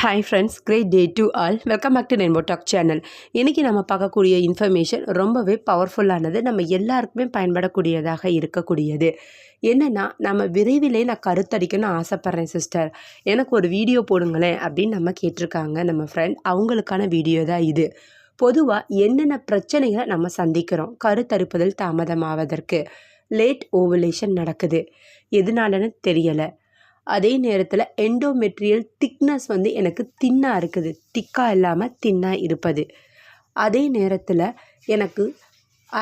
Hi friends great day to all welcome back to rainbow talk channel இன்றைக்கி நம்ம பார்க்கக்கூடிய information ரொம்பவே பவர்ஃபுல்லானது நம்ம எல்லாருக்குமே பயன்படக்கூடியதாக இருக்கக்கூடியது. என்னென்னா நம்ம விரைவிலே நான் கருத்தடிக்கணும்னு ஆசைப்பட்றேன் சிஸ்டர் எனக்கு ஒரு வீடியோ போடுங்களேன் அப்படின்னு நம்ம கேட்டிருக்காங்க நம்ம ஃப்ரெண்ட் அவங்களுக்கான வீடியோ தான் இது. பொதுவாக என்னென்ன பிரச்சனைகளை நம்ம சந்திக்கிறோம்? கருத்தரிப்பதில் தாமதமாவதற்கு. லேட் ஓவலேஷன் நடக்குது. எதனாலன்னு தெரியலை. அதே நேரத்தில் எண்டோமெட்ரியல் திக்னஸ் வந்து எனக்கு தின்னாக இருக்குது. திக்காக இல்லாமல் தின்னாக இருப்பது. அதே நேரத்தில் எனக்கு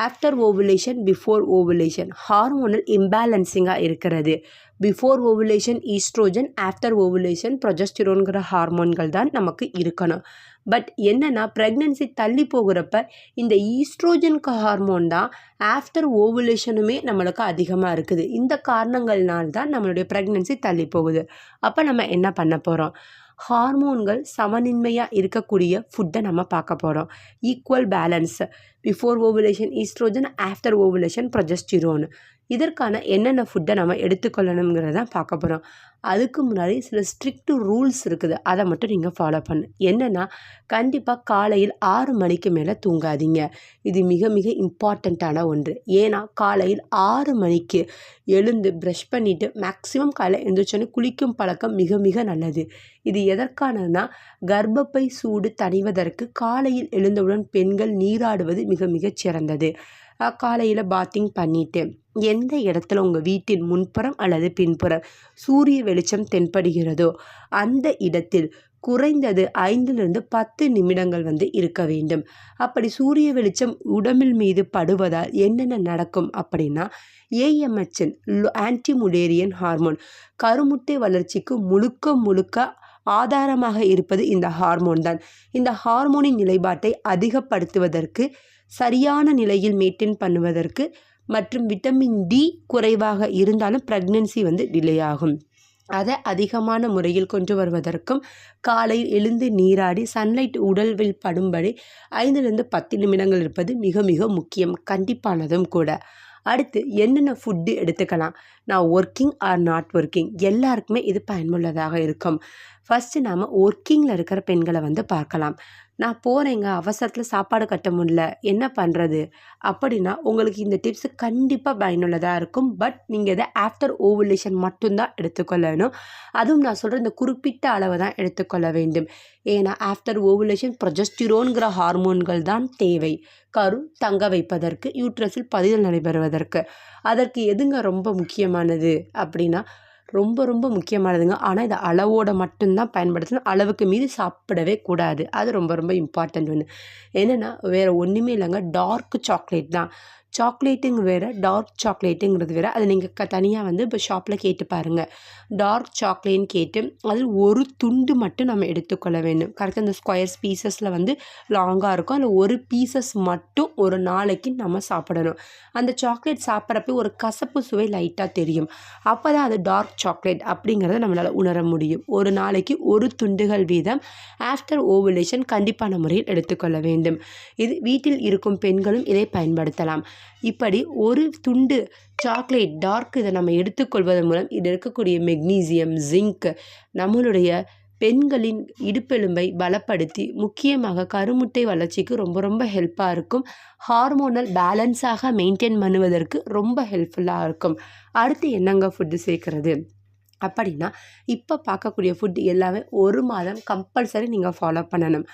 after ovulation before ovulation hormonal இம்பேலன்சிங்காக இருக்கிறது. Before ovulation oestrogen after ovulation ப்ரொஜஸ்டிரோன்கிற ஹார்மோன்கள் தான் நமக்கு இருக்கணும். பட் என்னென்னா ப்ரெக்னென்சி தள்ளி போகிறப்ப இந்த ஈஸ்ட்ரோஜனுக்கு ஹார்மோன் தான் ஆஃப்டர் ஓவுலேஷனுமே நம்மளுக்கு அதிகமாக இருக்குது. இந்த காரணங்கள்னால தான் நம்மளுடைய ப்ரெக்னென்சி தள்ளி போகுது. அப்போ நம்ம என்ன பண்ண போகிறோம் ஹார்மோன்கள் சமநின்மையாக இருக்கக்கூடிய ஃபுட்டை நம்ம பார்க்க போகிறோம் equal balance before ovulation oestrogen after ovulation progesterone இதற்கான என்னென்ன ஃபுட்டை நம்ம எடுத்துக்கொள்ளணுங்கிறத பார்க்க போகிறோம் அதுக்கு முன்னாடி சில ஸ்ட்ரிக்ட் ரூல்ஸ் இருக்குது. அதை மட்டும் நீங்கள் ஃபாலோ பண்ணு. என்னென்னா கண்டிப்பாக காலையில் ஆறு மணிக்கு மேலே தூங்காதீங்க. இது மிக மிக இம்பார்ட்டண்ட்டான ஒன்று. ஏன்னா காலையில் ஆறு மணிக்கு எழுந்து ப்ரஷ் பண்ணிவிட்டு மேக்ஸிமம் காலையில் எழுந்திரிச்சோன்னே குளிக்கும் பழக்கம் மிக மிக நல்லது. இது எதற்கானதுன்னா கர்ப்பப்பை சூடு தணிவதற்கு காலையில் எழுந்தவுடன் பெண்கள் நீராடுவது மிக மிகச் சிறந்தது காலையில் பாத்திங் பண்ணிவிட்டு எந்த இடத்துல உங்கள் வீட்டின் முன்புறம் அல்லது பின்புறம் சூரிய வெளிச்சம் தென்படுகிறதோ அந்த இடத்தில் குறைந்தது ஐந்திலிருந்து பத்து நிமிடங்கள் வந்து இருக்க வேண்டும். அப்படி சூரிய வெளிச்சம் உடம்பில் மீது படுவதால் என்னென்ன நடக்கும் அப்படின்னா ஏஎம்ஹெச்என் ஆன்டிமுடேரியன் ஹார்மோன் கருமுட்டை வளர்ச்சிக்கு முழுக்க முழுக்க ஆதாரமாக இருப்பது இந்த ஹார்மோன் தான். இந்த ஹார்மோனின் நிலைப்பாட்டை அதிகப்படுத்துவதற்கு சரியான நிலையில் மெயின்டைன் பண்ணுவதற்கு மற்றும் விட்டமின் டி குறைவாக இருந்தாலும் ப்ரெக்னென்சி வந்து டிலே ஆகும். அதை அதிகமான முறையில் கொண்டு வருவதற்கும் காலையில் எழுந்து நீராடி சன்லைட் உடல்வில் படும்படி ஐந்துலேருந்து பத்து நிமிடங்கள் இருப்பது மிக மிக முக்கியம் கண்டிப்பானதும் கூட. அடுத்து என்னென்ன ஃபுட்டு எடுத்துக்கலாம்? நான் ஒர்க்கிங் ஆர் நாட் ஒர்க்கிங் எல்லாருக்குமே இது பயனுள்ளதாக இருக்கும். ஃபஸ்ட்டு நாம் ஒர்க்கிங்கில் இருக்கிற பெண்களை வந்து பார்க்கலாம். நான் போகிறேங்க அவசரத்தில் சாப்பாடு கட்ட முடியல என்ன பண்ணுறது அப்படின்னா உங்களுக்கு இந்த டிப்ஸ் கண்டிப்பாக பயனுள்ளதாக இருக்கும். பட் நீங்கள் இதை ஆஃப்டர் ஓவலேஷன் மட்டும்தான் எடுத்துக்கொள்ளணும். அதுவும் நான் சொல்கிற இந்த குறிப்பிட்ட அளவை தான் எடுத்துக்கொள்ள வேண்டும். ஏன்னா ஆஃப்டர் ஓவலேஷன் ப்ரொஜஸ்டிரோன்கிற ஹார்மோன்கள் தான் தேவை. கரு தங்க வைப்பதற்கு யூட்ரஸில் பதிதல் நடைபெறுவதற்கு. அதற்கு எதுங்க ரொம்ப முக்கியமானது? அப்படின்னா ரொம்ப ரொம்ப முக்கியமானதுங்க. ஆனால் இதை அளவோட மட்டும்தான் பயன்படுத்தணும். அளவுக்கு மீறி சாப்பிடவே கூடாது. அது ரொம்ப ரொம்ப இம்பார்ட்டண்ட் ஒன்று என்னென்னா வேறு ஒன்றுமே இல்லைங்க. டார்க் சாக்லேட் தான். சாக்லேட்டுங்க வேறு டார்க் சாக்லேட்டுங்கிறது வேறு. அதை நீங்கள் க தனியாக வந்து இப்போ ஷாப்பில் கேட்டு பாருங்கள் டார்க் சாக்லேட்னு கேட்டு அதில் ஒரு துண்டு மட்டும் நம்ம எடுத்துக்கொள்ள வேண்டும். கரெக்டாக இந்த ஸ்கொயர்ஸ் பீசஸில் வந்து லாங்காக இருக்கும். அதில் ஒரு பீசஸ் மட்டும் ஒரு நாளைக்கு நம்ம சாப்பிடணும். அந்த சாக்லேட் சாப்பிட்றப்ப ஒரு கசப்பு சுவை லைட்டாக தெரியும். அப்போ தான் அது டார்க் சாக்லேட் அப்படிங்கிறத நம்மளால் உணர முடியும். ஒரு நாளைக்கு ஒரு துண்டுகள் வீதம் ஆஃப்டர் ஓவலேஷன் கண்டிப்பான முறையில் எடுத்துக்கொள்ள வேண்டும். இது வீட்டில் இருக்கும் பெண்களும் இதை பயன்படுத்தலாம். இப்படி ஒரு துண்டு சாக்லேட் டார்க் இதை நம்ம எடுத்துக்கொள்வதன் மூலம் இதில் இருக்கக்கூடிய மெக்னீசியம் ஜிங்க் நம்மளுடைய பெண்களின் இடுப்பெலும்பை பலப்படுத்தி முக்கியமாக கருமுட்டை வளர்ச்சிக்கு ரொம்ப ரொம்ப ஹெல்ப்பாக இருக்கும். ஹார்மோனல் பேலன்ஸாக மெயின்டைன் பண்ணுவதற்கு ரொம்ப ஹெல்ப்ஃபுல்லாக இருக்கும். அடுத்து என்னங்க ஃபுட்டு சேர்க்கறது? அப்படின்னா இப்போ பார்க்கக்கூடிய ஃபுட் எல்லாமே ஒரு மாதம் கம்பல்சரி நீங்கள் ஃபாலோ பண்ணணும்.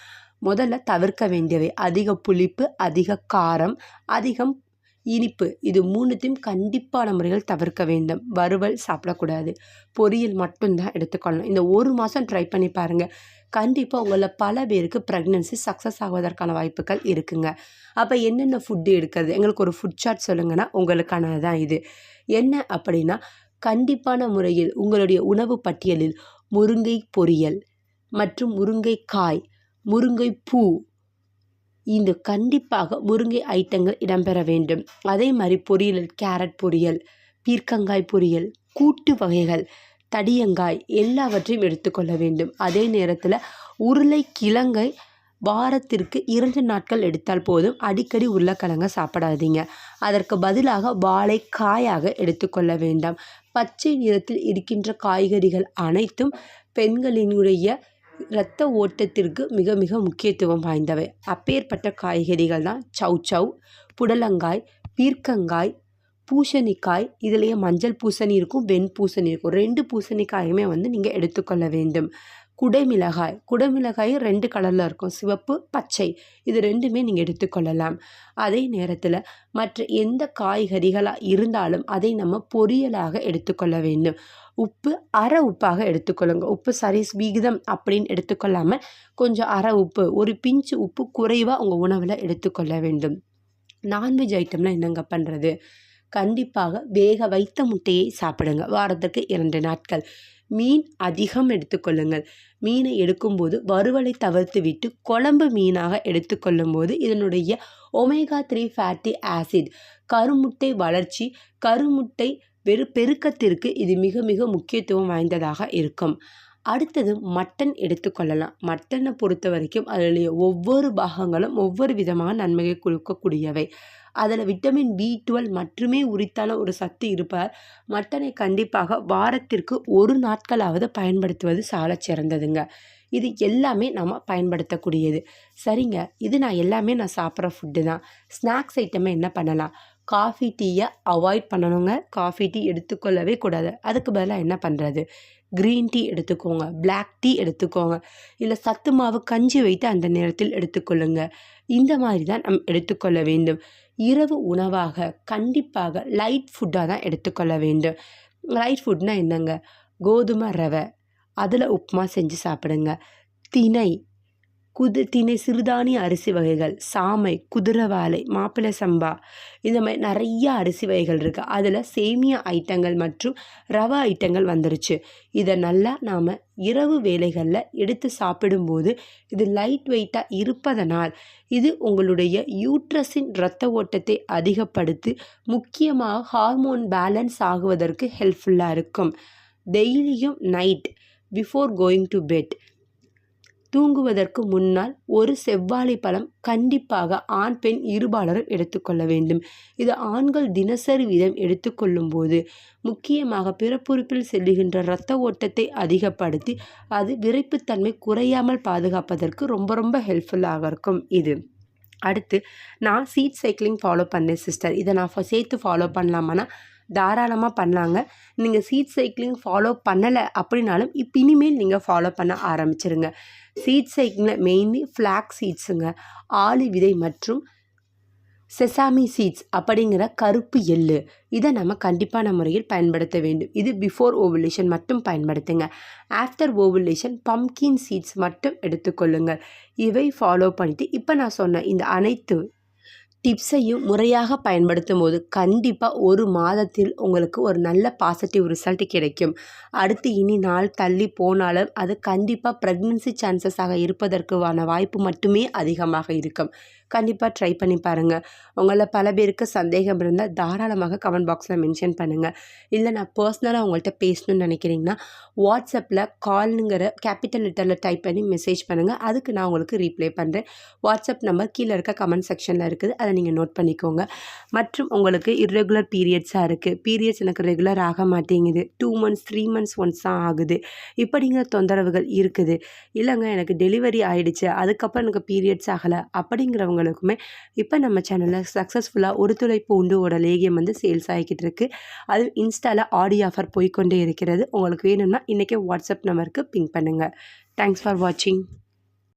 முதல்ல தவிர்க்க வேண்டியவை அதிக புளிப்பு அதிக காரம் அதிகம் இனிப்பு. இது மூணுத்தையும் கண்டிப்பான முறைகள் தவிர்க்க வேண்டும். வறுவல் சாப்பிடக்கூடாது. பொரியல் மட்டும்தான் எடுத்துக்கொள்ளணும். இந்த ஒரு மாதம் ட்ரை பண்ணி பாருங்கள் கண்டிப்பாக உங்களில் பல பேருக்கு ப்ரெக்னென்சி சக்ஸஸ் ஆகுவதற்கான வாய்ப்புகள் இருக்குங்க. அப்போ என்னென்ன ஃபுட்டு எடுக்கிறது? எங்களுக்கு ஒரு ஃபுட் சார்ட் சொல்லுங்கன்னா உங்களுக்கானது தான் இது. என்ன அப்படின்னா கண்டிப்பான முறையில் உங்களுடைய உணவு பட்டியலில் முருங்கை பொரியல் மற்றும் முருங்கை காய் முருங்கை பூ இந்த கண்டிப்பாக முருங்கை ஐட்டங்கள் இடம்பெற வேண்டும். அதே மாதிரி பொரியல் கேரட் பொரியல் பீர்க்கங்காய் பொரியல் கூட்டு வகைகள் தடியங்காய் எல்லாவற்றையும் எடுத்துக்கொள்ள வேண்டும். அதே நேரத்தில் உருளை கிழங்கை வாரத்திற்கு இரண்டு நாட்கள் எடுத்தால் போதும். அடிக்கடி உருளைக்கிழங்க சாப்பிடாதீங்க. அதற்கு பதிலாக வாழைக்காயாக எடுத்துக்கொள்ள வேண்டாம். பச்சை நிறத்தில் இருக்கின்ற காய்கறிகள் அனைத்தும் பெண்களினுடைய இரத்த ஓட்டத்திற்கு மிக மிக முக்கியத்துவம் வாய்ந்தவை. அப்பேற்பட்ட காய்கறிகள் தான் சவ் சவ் புடலங்காய் பீர்க்கங்காய் பூசணிக்காய். இதுலேயே மஞ்சள் பூசணி இருக்கும் வெண் பூசணி இருக்கும். ரெண்டு பூசணிக்காயுமே வந்து நீங்கள் எடுத்துக்கொள்ள வேண்டும். குடைமிளகாய். குடைமிளகாய் ரெண்டு கலரில் இருக்கும். சிவப்பு பச்சை. இது ரெண்டுமே நீங்கள் எடுத்துக்கொள்ளலாம் அதே நேரத்தில் மற்ற எந்த காய்கறிகளாக இருந்தாலும் அதை நம்ம பொரியலாக எடுத்துக்கொள்ள வேண்டும். உப்பு அரை உப்பாக எடுத்துக்கொள்ளுங்க உப்பு சரி விகிதம் அப்படின்னு எடுத்துக்கொள்ளாமல் கொஞ்சம் அரை உப்பு ஒரு பிஞ்சு உப்பு குறைவாக உங்கள் உணவில் எடுத்துக்கொள்ள வேண்டும். நான்வெஜ் ஐட்டம்லாம் என்னங்க பண்ணுறது கண்டிப்பாக வேக வைத்த முட்டையை சாப்பிடுங்க. வாரத்துக்கு இரண்டு நாட்கள். மீன் அதிகம் எடுத்துக்கொள்ளுங்கள். மீனை எடுக்கும்போது வறுவலை தவிர்த்து விட்டு குழம்பு மீனாக எடுத்துக்கொள்ளும்போது இதனுடைய ஒமேகா த்ரீ ஃபேட்டி ஆசிட் கருமுட்டை வளர்ச்சி கருமுட்டை வெறு பெருக்கத்திற்கு இது மிக மிக முக்கியத்துவம் வாய்ந்ததாக இருக்கும். அடுத்தது மட்டன் எடுத்துக்கொள்ளலாம் மட்டனை பொறுத்த வரைக்கும் அதில் ஒவ்வொரு பாகங்களும் ஒவ்வொரு விதமான நன்மையை கொடுக்கக்கூடியவை. அதில் விட்டமின் பி டுவெல் மட்டுமே உரித்தான ஒரு சத்து இருப்பார் மட்டனை கண்டிப்பாக வாரத்திற்கு ஒரு நாட்களாவது பயன்படுத்துவது சால சிறந்ததுங்க. இது எல்லாமே நம்ம பயன்படுத்தக்கூடியது. சரிங்க. இது நான் எல்லாமே நான் சாப்பிட்ற ஃபுட்டு தான். ஸ்நாக்ஸ் ஐட்டமே என்ன பண்ணலாம்? காஃபி டீயை அவாய்ட் பண்ணணுங்க. காஃபி டீ எடுத்துக்கொள்ளவே கூடாது. அதுக்கு பதிலாக என்ன பண்ணுறது க்ரீன் டீ எடுத்துக்கோங்க பிளாக் டீ எடுத்துக்கோங்க இல்லை சத்து மாவு கஞ்சி வைத்து அந்த நேரத்தில் எடுத்துக்கொள்ளுங்க. இந்த மாதிரி தான் நம் எடுத்துக்கொள்ள வேண்டும். இரவு உணவாக கண்டிப்பாக லைட் ஃபுட்டாக தான் எடுத்துக்கொள்ள வேண்டும். லைட் ஃபுட்னால் என்னங்க? கோதுமை ரவை அதில் உப்புமா செஞ்சு சாப்பிடுங்க. திணை குது திணை சிறுதானிய அரிசி வகைகள் சாமை குதிரவாலை மாப்பிள்ளை சம்பா இந்த மாதிரி நிறைய அரிசி வகைகள் இருக்குது அதில் சேமியா ஐட்டங்கள் மற்றும் ரவா ஐட்டங்கள் வந்துருச்சு. இதை நல்லா நாம் இரவு வேலைகளில் எடுத்து சாப்பிடும்போது இது லைட் வெயிட்டாக இருப்பதனால் இது உங்களுடைய யூட்ரஸின் இரத்த ஓட்டத்தை அதிகப்படுத்தி முக்கியமாக ஹார்மோன் பேலன்ஸ் ஆகுவதற்கு ஹெல்ப்ஃபுல்லாக இருக்கும். டெய்லியும் night before going to bed தூங்குவதற்கு முன்னால் ஒரு செவ்வாழை பழம் கண்டிப்பாக ஆண் பெண் இருபாலரும் எடுத்துக்கொள்ள வேண்டும். இது ஆண்கள் தினசரி வீதம் எடுத்துக்கொள்ளும் போது முக்கியமாக பிறப்புறுப்பில் செல்லுகின்ற இரத்த ஓட்டத்தை அதிகப்படுத்தி அது விரைப்புத்தன்மை குறையாமல் பாதுகாப்பதற்கு ரொம்ப ரொம்ப ஹெல்ப்ஃபுல்லாக இருக்கும் இது. அடுத்து நான் சீட் சைக்கிளிங் ஃபாலோ பண்ணேன் சிஸ்டர் இதை நான் சேர்த்து ஃபாலோ பண்ணலாமான்னா தாராளமாக பண்ணலாங்க நீங்கள் சீட் சைக்கிளிங் ஃபாலோ பண்ணலை அப்படின்னாலும் இப்போ இனிமேல் நீங்கள் ஃபாலோ பண்ண ஆரம்பிச்சிருங்க. சீட் சைக்கிளில் மெயின்லி ஃப்ளாக் சீட்ஸுங்க ஆளி விதை மற்றும் செசாமி சீட்ஸ் அப்படிங்கிற கருப்பு எள்ளு. இதை நம்ம கண்டிப்பான முறையில் பயன்படுத்த வேண்டும். இது பிஃபோர் ஓவுலேஷன் மட்டும் பயன்படுத்துங்க. ஆஃப்டர் ஓவுலேஷன் பம்கின் சீட்ஸ் மட்டும் எடுத்துக்கொள்ளுங்கள் இவை ஃபாலோ பண்ணிவிட்டு இப்போ நான் சொன்ன இந்த அனைத்து டிப்ஸையும் முறையாக பயன்படுத்தும் போது கண்டிப்பாக ஒரு மாதத்தில் உங்களுக்கு ஒரு நல்ல பாசிட்டிவ் ரிசல்ட் கிடைக்கும். அடுத்து இனி நாள் தள்ளி போனாலும் அது கண்டிப்பாக ப்ரெக்னென்சி சான்சஸாக இருப்பதற்கான வாய்ப்பு மட்டுமே அதிகமாக இருக்கும். கண்டிப்பாக ட்ரை பண்ணி பாருங்கள் உங்களில் பல பேருக்கு சந்தேகம் இருந்தால் தாராளமாக கமெண்ட் பாக்ஸில் மென்ஷன் பண்ணுங்கள் இல்லை நான் பர்சனலாக உங்கள்கிட்ட பேசணும்னு நினைக்கிறீங்கன்னா வாட்ஸ்அப்பில் கால்னுங்கிற கேபிட்டல் லெட்டரில் டைப் பண்ணி மெசேஜ் பண்ணுங்கள் அதுக்கு நான் உங்களுக்கு ரீப்ளை பண்ணுறேன் வாட்ஸ்அப் நம்பர் கீழே இருக்க கமெண்ட் செக்ஷனில் இருக்குது. அதை நீங்கள் நோட் பண்ணிக்கோங்க. மற்றும் உங்களுக்கு இர்ரெகுலர் பீரியட்ஸாக இருக்குது பீரியட்ஸ் எனக்கு ரெகுலர் ஆக மாட்டேங்குது. Two months three months once தான் ஆகுது. இப்படிங்கிற தொந்தரவுகள் இருக்குது. இல்லைங்க எனக்கு டெலிவரி ஆகிடுச்சு அதுக்கப்புறம் எனக்கு பீரியட்ஸ் ஆகலை. அப்படிங்கிறவங்க உள்ளவங்களுக்குமே இப்போ நம்ம சேனலில் சக்ஸஸ்ஃபுல்லாக ஒரு துளைப்பு உண்டுவோட லேகியம் வந்து சேல்ஸ் ஆகிக்கிட்டு இருக்குது அது இன்ஸ்டாவில் ஆடியோ ஆஃபர் போய்கொண்டே இருக்கிறது. உங்களுக்கு வேணும்னா இன்றைக்கே வாட்ஸ்அப் நம்பருக்கு பிங்க் பண்ணுங்கள் தேங்க்ஸ் ஃபார் வாட்சிங்